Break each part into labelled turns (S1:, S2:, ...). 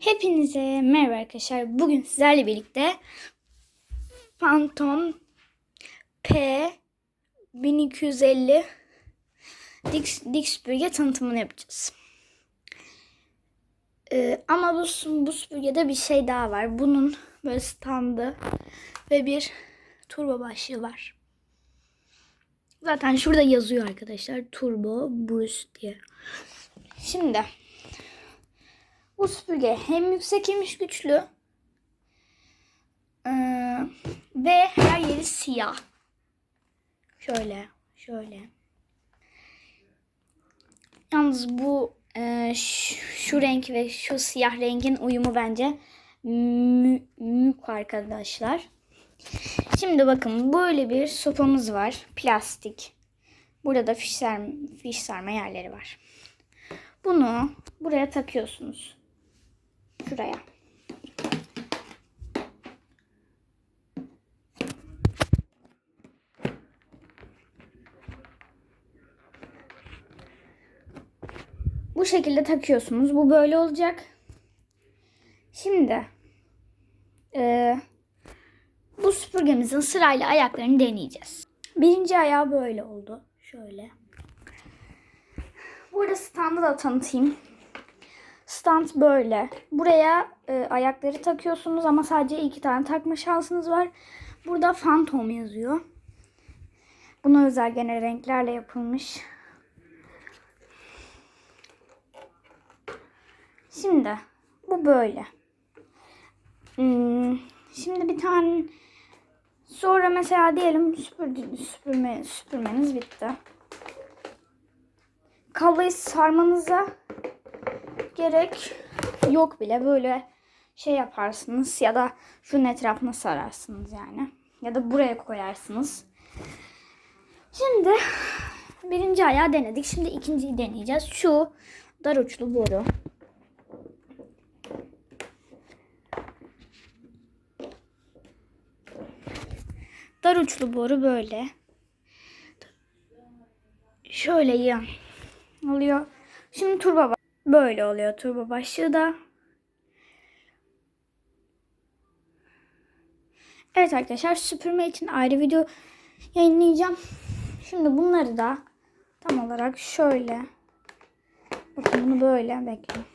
S1: Hepinize merhaba arkadaşlar. Bugün sizlerle birlikte Phantom P 1250 Dix, Dix tanıtımını yapacağız. Ee, ama bu, bu süpürgede bir şey daha var. Bunun böyle standı ve bir turbo başlığı var. Zaten şurada yazıyor arkadaşlar. Turbo Boost diye. Şimdi bu süpürge hem yüksek hem güçlü. Ee, ve her yeri siyah. Şöyle, şöyle. Yalnız bu e, şu, şu renk ve şu siyah rengin uyumu bence mü, mük arkadaşlar. Şimdi bakın böyle bir sopamız var. Plastik. Burada da fiş, ser, fiş sarma yerleri var. Bunu buraya takıyorsunuz. Şuraya. Bu şekilde takıyorsunuz. Bu böyle olacak. Şimdi e, bu süpürgemizin sırayla ayaklarını deneyeceğiz. Birinci ayağı böyle oldu. Şöyle. Burada standı da tanıtayım. Stand böyle. Buraya e, ayakları takıyorsunuz ama sadece iki tane takma şansınız var. Burada Phantom yazıyor. Buna özel gene renklerle yapılmış. Şimdi bu böyle. Hmm, şimdi bir tane sonra mesela diyelim süpürdü, süpürme, süpürmeniz bitti. Kabloyu sarmanıza gerek yok bile. Böyle şey yaparsınız ya da şunun etrafına sararsınız yani. Ya da buraya koyarsınız. Şimdi birinci ayağı denedik. Şimdi ikinciyi deneyeceğiz. Şu dar uçlu boru. Dar uçlu boru böyle. Şöyle yan oluyor. Şimdi turbo böyle oluyor turbo başlığı da. Evet arkadaşlar süpürme için ayrı video yayınlayacağım. Şimdi bunları da tam olarak şöyle bakın bunu böyle bekleyin.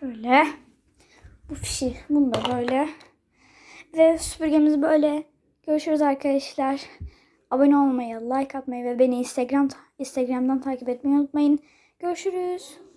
S1: Şöyle bu fişi bunu da böyle ve süpürgemiz böyle görüşürüz arkadaşlar. Abone olmayı, like atmayı ve beni Instagram Instagram'dan takip etmeyi unutmayın. Görüşürüz.